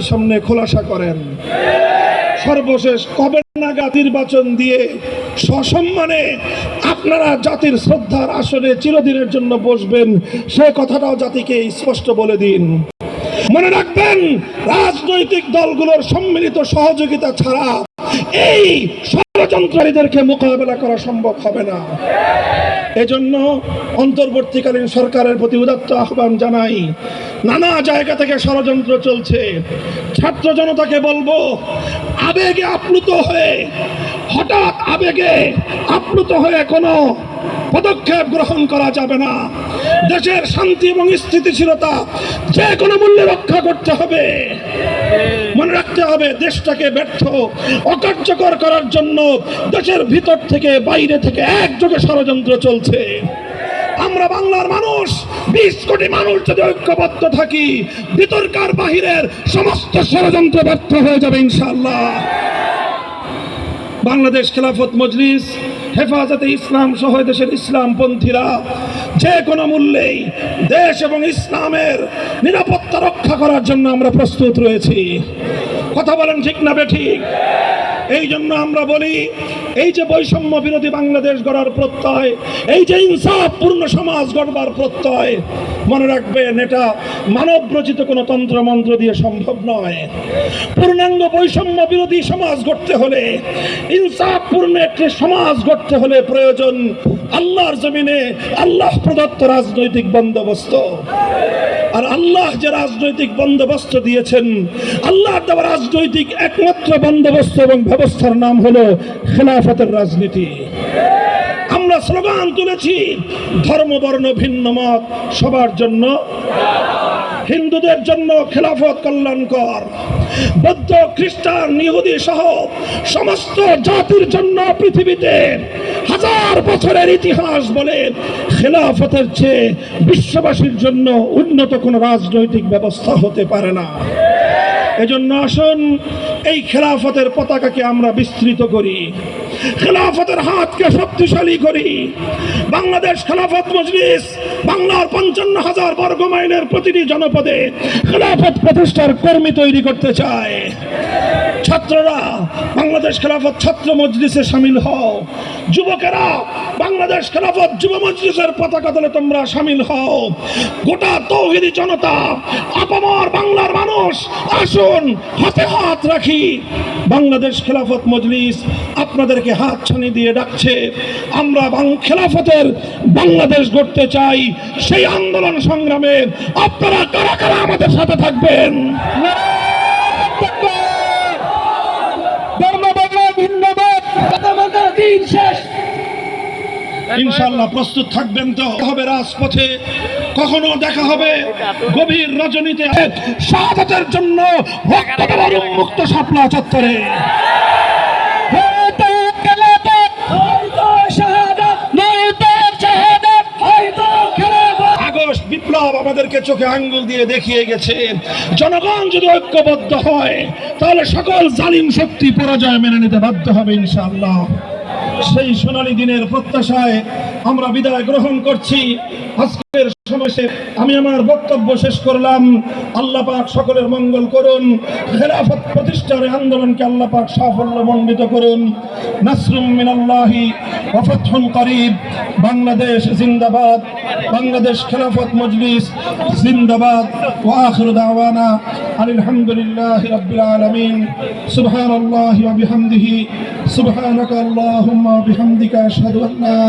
সামনে খোলাসা করেন। সর্বশেষ কবে নাগাদ নির্বাচন দিয়ে সসম্মানে আপনারা জাতির শ্রদ্ধার আসনে চিরদিনের জন্য বসবেন, সে কথাটাও জাতিকে স্পষ্ট বলে দিন। মনে রাখবেন, রাজনৈতিক দলগুলোর সম্মিলিত সহযোগিতা ছাড়া এই ষড়যন্ত্রীদেরকে মোকাবেলা করা সম্ভব হবে না। এজন্য অন্তর্বর্তীকালীন সরকারের প্রতি উদাত্ত আহ্বান জানাই নানা জায়গা থেকে ষড়যন্ত্র চলছে। ছাত্র জনতাকে বলব, আবেগে আপ্লুত হয়ে, হঠাৎ আবেগে আপ্লুত হয়ে কোনো পদক্ষেপ গ্রহণ করা যাবে না। দেশের শান্তি এবং স্থিতিশীলতা যে কোনো মূল্যে রক্ষা করতে হবে। মনে রাখতে হবে, দেশটাকে ব্যর্থ, অকার্যকর করার জন্য দেশের ভিতর থেকে, বাইরে থেকে একযোগে ষড়যন্ত্র চলছে। আমরা বাংলার মানুষ, বিশ কোটি মানুষ যদি ঐক্যবদ্ধ থাকি ভিতরকার বাহিরের সমস্ত ষড়যন্ত্র ব্যর্থ হয়ে যাবে ইনশাআল্লাহ। বাংলাদেশ খেলাফত মজলিস, হেফাজতে ইসলাম সহ দেশের ইসলামপন্থীরা যে কোনো মূল্যেই দেশ এবং ইসলামের নিরাপত্তা রক্ষা করার জন্য আমরা প্রস্তুত রয়েছি। কথা বলেন ঠিক না বেঠিক এই জন্য আমরা বলি এই যে বৈষম্য বিরোধী বাংলাদেশ গড়ার প্রত্যয়, এই যে ইনসাফ পূর্ণ সমাজ গড়বার প্রত্যয়, মনে রাখবেন, এটা মানব রচিত কোনো তন্ত্র মন্ত্র দিয়ে সম্ভব নয়। পূর্ণাঙ্গ বৈষম্য বিরোধী সমাজ গড়তে হলে ইনসাফ পূর্ণ একটি সমাজ গড়তে হলে প্রয়োজন আল্লাহর জমিনে আল্লাহ প্রদত্ত রাজনৈতিক বন্দোবস্ত। আর আল্লাহ যে রাজনৈতিক বন্দোবস্ত দিয়েছেন, আল্লাহ দেওয়া রাজনৈতিক একমাত্র বন্দোবস্ত এবং ব্যবস্থার নাম হলো খেলাফতের রাজনীতি। আমরা স্লোগান তুলেছি, ধর্ম, বর্ণ, ভিন্ন মত, সবার জন্য। হিন্দুদের জন্য খেলাফত কল্যাণকর। বৌদ্ধ, খ্রিস্টান, ইহুদি সহ সমস্ত জাতির জন্য পৃথিবীতে হাজার বছরের ইতিহাস বলে খেলাফতের চেয়ে বিশ্ববাসীর জন্য উন্নত কোনো রাজনৈতিক ব্যবস্থা হতে পারে না। এজন্য আসুন, এই খেলাফতের পতাকাকে আমরা বিস্তৃত করি। খেলাফতের হাতকে শক্তিশালী করি। বাংলাদেশ খেলাফত মজলিস বাংলার পঞ্চান্ন হাজার বর্গ মাইলের প্রতিটি জনপদে খেলাফত প্রতিষ্ঠার কর্মী তৈরি করতে চায়। ছাত্ররা, বাংলাদেশ খেলাফত ছাত্র মজলিসে সামিল হও। যুবকেরা বাংলাদেশ খেলাফত যুব মজলিসের পতাকা দলে তোমরা সামিল হও। গোটা তৌহিদি জনতা আপামর বাংলার মানুষ আসুন হাতে হাত রাখি। বাংলাদেশ খেলাফত মজলিস আপনাদেরকে হাত ছানি দিয়ে ডাকছে। আমরা খেলাফতের বাংলাদেশ গড়তে চাই। সেই আন্দোলন সংগ্রামে আপনারা কারা কারা আমাদের সাথে থাকবেন? ইনশাল্লাহ প্রস্তুত থাকবেন তো। হবে রাজপথে। কখনো দেখা হবে গভীর রজনীতে। শাহাদাতের জন্য রক্ত দেওয়ার উন্মুক্ত চত্বরে। আগস্ট বিপ্লব আমাদেরকে চোখে আঙ্গুল দিয়ে দেখিয়ে গেছে। জনগণ যদি ঐক্যবদ্ধ হয় তাহলে সকল জালিম শক্তি পরাজয় মেনে নিতে বাধ্য হবে ইনশাআল্লাহ। সেই সোনালী দিনের প্রত্যাশায় আমরা বিদায় গ্রহণ করছি। আজকের সমাবেশে আমি আমার বক্তব্য শেষ করলাম। আল্লাহ পাক সকলের মঙ্গল করুন। খেলাফত প্রতিষ্ঠার আন্দোলনকে আল্লাহ পাক সাফল্য মণ্ডিত করুন। নাসরুম মিনাল্লাহি ওয়া ফাতহুন করিব। বাংলাদেশ জিন্দাবাদ। বাংলাদেশ খেলাফত মজলিস জিন্দাবাদ। ওয়া আখিরু দাওয়ানা আলহামদুলিল্লাহি রাব্বিল আলামিন। সুবহানাল্লাহি ওয়া বিহামদিহি। সুবহানাকা আল্লাহুম্মা বিহামদিকা আশহাদু আন লা